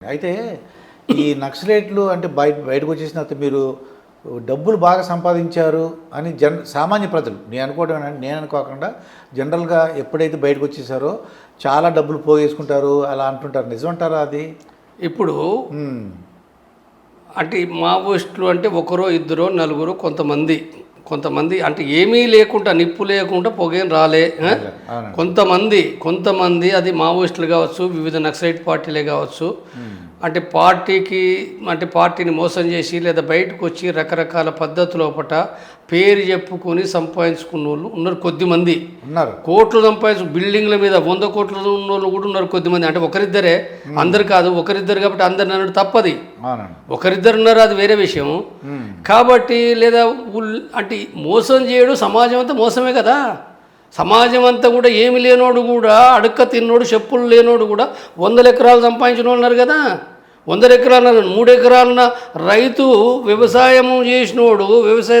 అయితే ఈ నక్సలైట్లు అంటే బయట బయటకు వచ్చేసిన తర్వాత మీరు డబ్బులు బాగా సంపాదించారు అని జన్ సామాన్య ప్రజలు నేను అనుకోవడం నేను అనుకోకుండా జనరల్గా ఎప్పుడైతే బయటకు వచ్చేసారో చాలా డబ్బులు పోగేసుకుంటారు అలా అంటుంటారు. నిజమంటారా అది? ఇప్పుడు అంటే మావోయిస్టులు అంటే ఒకరో ఇద్దరో నలుగురు కొంతమంది. కొంతమంది అంటే ఏమీ లేకుండా నిప్పు లేకుండా పొగేం రాలే కొంతమంది కొంతమంది అది మావోయిస్టులు కావచ్చు వివిధ నక్సలైట్ పార్టీలే కావచ్చు అంటే పార్టీకి అంటే పార్టీని మోసం చేసి లేదా బయటకు వచ్చి రకరకాల పద్ధతుల పేరు చెప్పుకొని సంపాదించుకున్న వాళ్ళు ఉన్నారు కొద్దిమంది. ఉన్నారు. కోట్లు సంపాదించు బిల్డింగ్ల మీద వంద కోట్లు ఉన్న వాళ్ళు కూడా ఉన్నారు కొద్దిమంది. అంటే ఒకరిద్దరే అందరు కాదు ఒకరిద్దరు కాబట్టి అందరిని అన్నట్టు తప్పది. ఒకరిద్దరు ఉన్నారు అది వేరే విషయం కాబట్టి లేదా అంటే మోసం చేయడం సమాజం అంతా మోసమే కదా. సమాజం అంతా కూడా ఏమి లేనోడు కూడా అడుక్క తిన్నోడు చెప్పులు లేనోడు కూడా వందల ఎకరాలు సంపాదించిన వాళ్ళు ఉన్నారు కదా. వందల ఎకరాలు మూడు ఎకరాలన్న రైతు వ్యవసాయం చేసినోడు వ్యవసాయ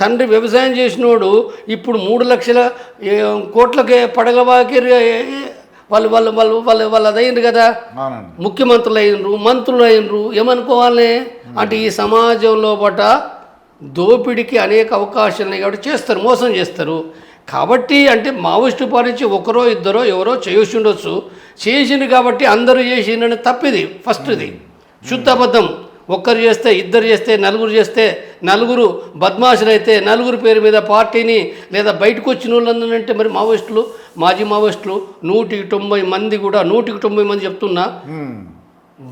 తండ్రి వ్యవసాయం చేసినోడు ఇప్పుడు మూడు లక్షల కోట్లకే పడగవాకి వాళ్ళు వాళ్ళు వాళ్ళు వాళ్ళు వాళ్ళు అదైంది కదా. ముఖ్యమంత్రులు అయినరు మంత్రులు అయినరు ఏమనుకోవాలి? అంటే ఈ సమాజంలో పట దోపిడికి అనేక అవకాశాలు కాబట్టి చేస్తారు మోసం చేస్తారు. కాబట్టి అంటే మావోయిస్టు పార్టీ నుంచి ఒకరో ఇద్దరో ఎవరో చేసి ఉండొచ్చు. చేసింది కాబట్టి అందరూ చేసిండని తప్పిది ఫస్ట్ది. శుద్ధ అబద్ధం ఒక్కరు చేస్తే ఇద్దరు చేస్తే నలుగురు చేస్తే నలుగురు బద్మాషులు అయితే నలుగురు పేరు మీద పార్టీని లేదా బయటకు వచ్చిన వాళ్ళందరూ అంటే మరి మావోయిస్టులు మాజీ మావోయిస్టులు నూటికి తొంభై మంది కూడా నూటికి తొంభై మంది చెప్తున్నా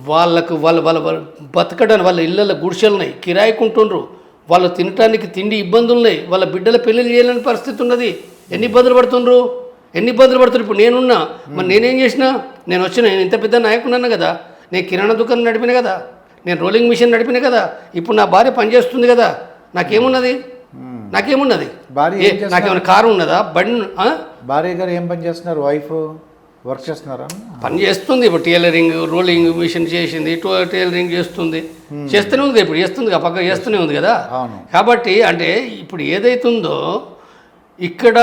వాళ్ళకు వాళ్ళ వాళ్ళ వాళ్ళ బతకడానికి వాళ్ళ ఇళ్ళ గుడిసెలున్నాయి కిరాయికుంటుండ్రు వాళ్ళు తినటానికి తిండి ఇబ్బందులు ఉన్నాయి. వాళ్ళ బిడ్డల పెళ్ళిళ్ళు చేయలేని పరిస్థితి ఉన్నది. ఎన్ని ఇబ్బందులు పడుతుండ్రు? ఎన్ని ఇబ్బందులు పడుతున్నారు ఇప్పుడు నేనున్నా. మరి నేనేం చేసినా? నేను వచ్చిన నేను ఇంత పెద్ద నాయకున్నాను కదా? నేను కిరాణా దుకాణం నడిపిన కదా? నేను రోలింగ్ మిషన్ నడిపిన కదా ఇప్పుడు నా భార్య పనిచేస్తుంది కదా నాకేమున్నది? నాకేమున్నది? భార్య? నాకేమైనా కారు ఉన్నదా? బండి? భార్య గారు ఏం పని చేస్తున్నారు? వైఫ్ వర్క్ చేస్తున్నారా? పని చేస్తుంది ఇప్పుడు టైలరింగ్ రోలింగ్ మిషన్ చేసింది టైలరింగ్ చేస్తుంది. చేస్తూనే ఉంది ఇప్పుడు చేస్తుంది పక్క చేస్తూనే ఉంది కదా. కాబట్టి అంటే ఇప్పుడు ఏదైతుందో ఇక్కడ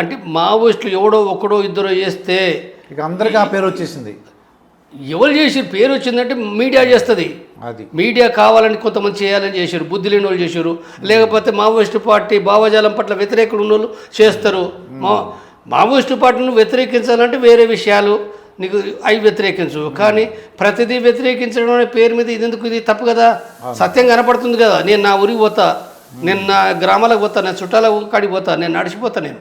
అంటే మావోయిస్టులు ఎవడో ఒకడో ఇద్దరో చేస్తే ఇక అందరికీ ఆ పేరు వచ్చేసింది. ఎవరు చేసి పేరు వచ్చిందంటే మీడియా చేస్తుంది. అది. మీడియా కావాలని కొంతమంది చేయాలని చేశారు. బుద్ధి లేని వాళ్ళు చేశారు. లేకపోతే మావోయిస్టు పార్టీ భావజాలం పట్ల వ్యతిరేకులు ఉన్న వాళ్ళు చేస్తారు. మా మావోయిస్టు పార్టీని వ్యతిరేకించాలంటే వేరే విషయాలు. నీకు అవి వ్యతిరేకించు. కానీ ప్రతిదీ వ్యతిరేకించడం అనే పేరు మీద ఇది ఎందుకు? ఇది తప్పు కదా. సత్యం కనపడుతుంది కదా. నేను నా ఊరికి పోతా. నేను నా గ్రామాలకు పోతా. నేను చుట్టాల కాడికి పోతా. నేను నడిచిపోతా నేను.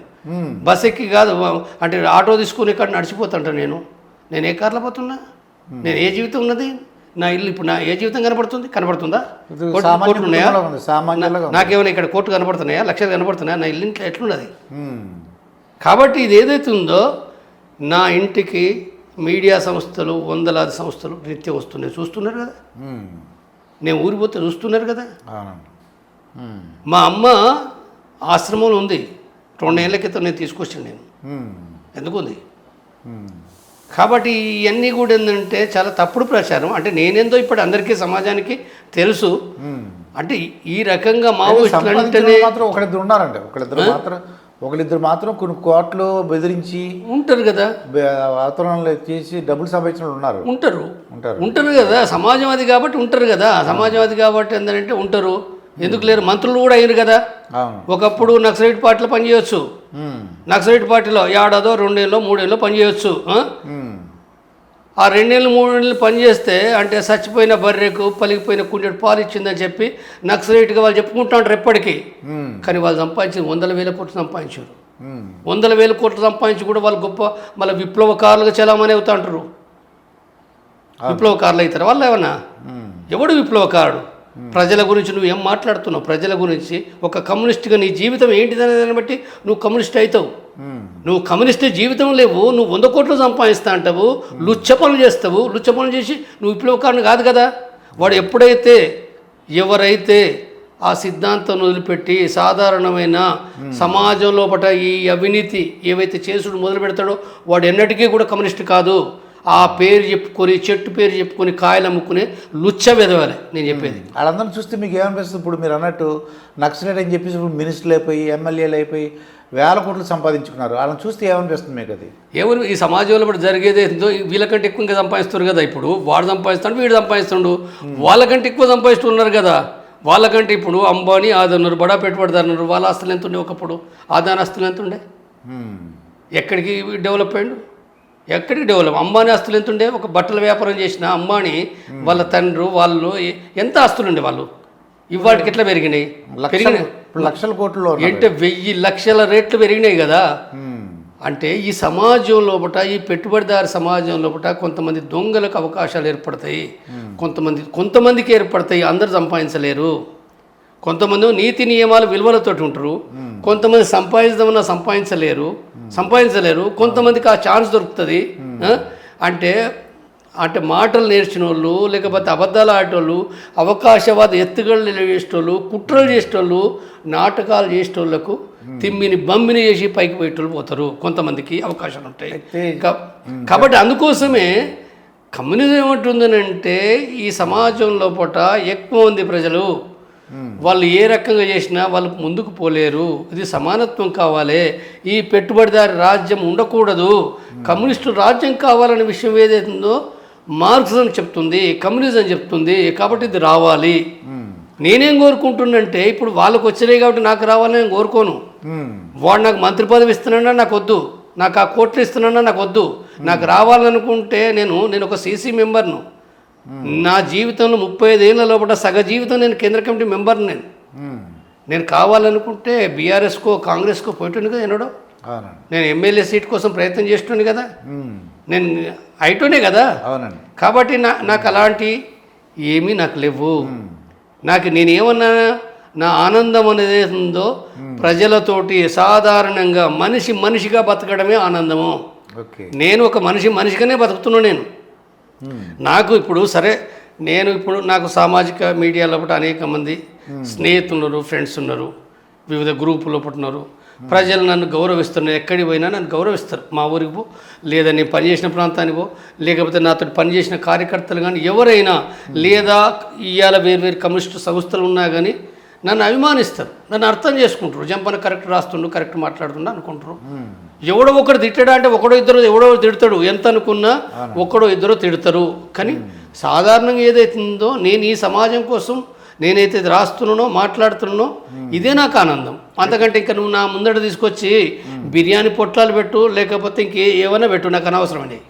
బస్ ఎక్కి కాదు. అంటే ఆటో తీసుకుని ఇక్కడ నడిచిపోతుంటా నేను. నేను ఏ కార్లో పోతున్నా? నేను ఏ జీవితం ఉన్నది? నా ఇల్లు ఇప్పుడు నా ఏ జీవితం ఉన్నాయా? ఉంది సామాన్యులుగా ఉంది. నాకేమైనా ఇక్కడ కోట్లు కనపడుతున్నాయా లక్షలు కనపడుతున్నాయా నా ఇల్లు ఇంట్లో ఎట్లున్నది? కాబట్టి ఇది ఏదైతే ఉందో నా ఇంటికి మీడియా సంస్థలు వందలాది సంస్థలు నిత్యం వస్తున్నాయి. చూస్తున్నారు కదా? నేను ఊరి పోతే చూస్తున్నారు కదా? మా అమ్మ ఆశ్రమంలో ఉంది. రెండేళ్ళ క్రితం నేను తీసుకొచ్చాను నేను. ఉమ్, ఎందుకు ఉంది? ఉమ్, కాబట్టి ఇవన్నీ కూడా ఏంటంటే చాలా తప్పుడు ప్రచారం. అంటే నేనేందో ఇప్పుడు అందరికీ సమాజానికి తెలుసు. అంటే ఈ రకంగా మావోయిస్టులు సంపాదించిన అంటేనే వాళ్ళు మాత్రం ఒకరిద్దరు ఉన్నారండి. ఒకరిద్దరు మాత్రం ఒకరిద్దరు మాత్రం కొన్ని కోట్లు బెదిరించి ఉంటారు కదా. వాతావరణంలో చేసి డబ్బులు సంపాదించిన ఉన్నారు. ఉంటారు. ఉంటారు. ఉంటారు కదా. సమాజం అది కాబట్టి ఉంటారు కదా. సమాజం అది కాబట్టి ఏంటంటే ఉంటారు. ఎందుకు లేరు? మంత్రులు కూడా అయ్యారు కదా. ఒకప్పుడు నక్సలైట్ పార్టీలో పనిచేయొచ్చు. ఉమ్, నక్సలైట్ పార్టీలో ఏడాదో రెండేళ్ళలో మూడేళ్ళలో పనిచేయొచ్చు. ఆ? రెండేళ్ళు మూడేళ్ళు పనిచేస్తే అంటే చచ్చిపోయిన బర్రెకు పలిగిపోయిన కుండెడు పాలు ఇచ్చిందని చెప్పి నక్సలైట్గా వాళ్ళు చెప్పుకుంటాంటారు ఎప్పటికీ. కానీ వాళ్ళు సంపాదించిన వందల వేల కోట్లు సంపాదించారు. వందల వేల కోట్లు సంపాదించి కూడా వాళ్ళు గొప్ప మళ్ళీ విప్లవకారులుగా చలామణి అవుతా అంటారు విప్లవకారులు అవుతారు వాళ్ళు ఏమన్నా? ఎవడు విప్లవకారుడు ప్రజల గురించి నువ్వు ఏం మాట్లాడుతున్నావు? ప్రజల గురించి ఒక కమ్యూనిస్ట్గా నీ జీవితం ఏంటిదనే దాన్ని బట్టి నువ్వు కమ్యూనిస్ట్ అవుతావు నువ్వు కమ్యూనిస్ట్ జీవితం లేవు నువ్వు వంద కోట్లు సంపాదిస్తా అంటావు లుచ్చ పనులు చేస్తావు లుచ్చ పనులు చేసి నువ్వు విప్లవకారుని కాదు కదా? వాడు ఎప్పుడైతే ఎవరైతే ఆ సిద్ధాంతం వదిలిపెట్టి సాధారణమైన సమాజం లోపట ఈ అవినీతి ఏవైతే చేసుడు మొదలు పెడతాడో వాడు ఎన్నటికీ కూడా కమ్యూనిస్ట్ కాదు. ఆ పేరు చెప్పుకొని చెట్టు పేరు చెప్పుకొని కాయలు అమ్ముకునే లుచ్చ వెదవాలి నేను చెప్పేది. వాళ్ళందరిని చూస్తే మీకు ఏమనిపిస్తుంది? ఇప్పుడు మీరు అన్నట్టు నక్సలైట్ అని చెప్పేసి ఇప్పుడు మినిస్టర్లు అయిపోయి ఎమ్మెల్యేలు అయిపోయి వేల కోట్లు సంపాదించుకున్నారు. వాళ్ళని చూస్తే ఏమనిపిస్తుంది మీకు అది? ఎవరు ఈ సమాజంలో ఇప్పుడు జరిగేది ఏందో వీళ్ళకంటే ఎక్కువ ఇంకా సంపాదిస్తారు కదా ఇప్పుడు. వాడు సంపాదిస్తాడు వీడు సంపాదిస్తుండు. వాళ్ళకంటే ఎక్కువ సంపాదిస్తున్నారు కదా. వాళ్ళకంటే ఇప్పుడు అంబానీ ఆదన్నారు బడా పెట్టుబడిదారున్నారు వాళ్ళ ఆస్తులు ఎంత ఉండే ఒకప్పుడు? ఆదాని ఆస్తులు ఎంత ఉండే. ఎక్కడికి డెవలప్ అయ్యిండు? ఎక్కడికి డెవలప్? అంబానీ ఆస్తులు ఎంత ఉండే ఒక బట్టల వ్యాపారం చేసిన అంబానీ వాళ్ళ తండ్రి వాళ్ళు ఎంత ఆస్తులు ఉండే వాళ్ళు? ఇవాటికి ఎట్లా పెరిగినాయి? లక్షలు పెరిగినాయి. ఉన్నారు. అంటే వెయ్యి లక్షల రేట్లు పెరిగినాయి కదా. అంటే ఈ సమాజం లోపట ఈ పెట్టుబడిదారు సమాజం లోపట కొంతమంది దొంగలకు అవకాశాలు ఏర్పడతాయి. కొంతమంది కొంతమందికి ఏర్పడతాయి అందరు సంపాదించలేరు. కొంతమంది నీతి నియమాలు విలువలతోటి ఉంటారు. కొంతమంది సంపాదించదమన్నా సంపాదించలేరు సంపాదించలేరు. కొంతమందికి ఆ ఛాన్స్ దొరుకుతుంది. ఆ? అంటే అంటే మాటలు నేర్చిన వాళ్ళు లేకపోతే అబద్ధాలు ఆడేటోళ్ళు అవకాశవాద ఎత్తుగడలు చేసేటోళ్ళు కుట్రలు చేసేటోళ్ళు నాటకాలు చేసేటోళ్ళకు తిమ్మిని బమ్మిని చేసి పైకి పోయేటోళ్ళు పోతారు. కొంతమందికి అవకాశాలు ఉంటాయి. కా- కాబట్టి అందుకోసమే కమ్యూనిజం ఏమంటుందనంటే ఈ సమాజం లోపల ఎక్కువ మంది ప్రజలు వాళ్ళు ఏ రకంగా చేసినా వాళ్ళు ముందుకు పోలేరు. ఇది సమానత్వం కావాలి. ఈ పెట్టుబడిదారి రాజ్యం ఉండకూడదు. కమ్యూనిస్టు రాజ్యం కావాలనే విషయం ఏదైతుందో మార్క్సిజం చెప్తుంది కమ్యూనిజం చెప్తుంది. కాబట్టి ఇది రావాలి. నేనేం కోరుకుంటున్నంటే ఇప్పుడు వాళ్ళకు వచ్చినాయి కాబట్టి నాకు రావాలని నేను కోరుకోను. వాడు నాకు మంత్రి పదవి ఇస్తున్నాడా నాకు వద్దు నాకు ఆ కోట్లు ఇస్తున్నాడా నాకు వద్దు నాకు రావాలనుకుంటే నేను నేను ఒక సీసీ మెంబర్ను. నా జీవితంలో ముప్పై ఐదేళ్ళ లోపల సగ జీవితం నేను కేంద్ర కమిటీ మెంబర్ నేను. నేను కావాలనుకుంటే బీఆర్ఎస్కో కాంగ్రెస్కో పోయేటోను కదా ఎన్నడో నేను ఎమ్మెల్యే సీట్ కోసం ప్రయత్నం చేస్తుండే కదా. నేను అయిటోనే కదా. కాబట్టి నా నాకు అలాంటి ఏమీ నాకు లేవు. నాకు నేనేమన్నా నా ఆనందం అనేది ఉందో ప్రజలతోటి సాధారణంగా మనిషి మనిషిగా బతకడమే ఆనందము. నేను ఒక మనిషి మనిషిగానే బతుకుతున్నాను నేను. నాకు ఇప్పుడు సరే నేను ఇప్పుడు నాకు సామాజిక మీడియాలో లోపల అనేక మంది స్నేహితులు ఉన్నారు ఫ్రెండ్స్ ఉన్నారు వివిధ గ్రూపులో ఉన్నారు. ప్రజలు నన్ను గౌరవిస్తున్నారు. ఎక్కడికి పోయినా నన్ను గౌరవిస్తారు. మా ఊరికి పో లేదా నేను పనిచేసిన ప్రాంతానికి పో లేకపోతే నాతో పనిచేసిన కార్యకర్తలు కానీ ఎవరైనా లేదా ఇవాళ వేరు వేరు కమ్యూనిస్టు సంస్థలు ఉన్నా కానీ నన్ను అభిమానిస్తారు. నన్ను అర్థం చేసుకుంటారు. జంపన కరెక్ట్ రాస్తుండు కరెక్ట్ మాట్లాడుతుండు అనుకుంటారు. ఎవడో ఒకడు తిట్టాడా అంటే ఒకడో ఇద్దరు ఎవడో తిడతాడు. ఎంత అనుకున్నా ఒకడో ఇద్దరు తిడతారు. కానీ సాధారణంగా ఏదైతుందో నేను ఈ సమాజం కోసం నేనైతే రాస్తున్నానో మాట్లాడుతున్నానో ఇదే నాకు ఆనందం. అంతకంటే ఇంకా నువ్వు నా ముందట తీసుకొచ్చి బిర్యానీ పొట్లాలు పెట్టు లేకపోతే ఇంకే ఏమైనా పెట్టు నాకు అనవసరం అండి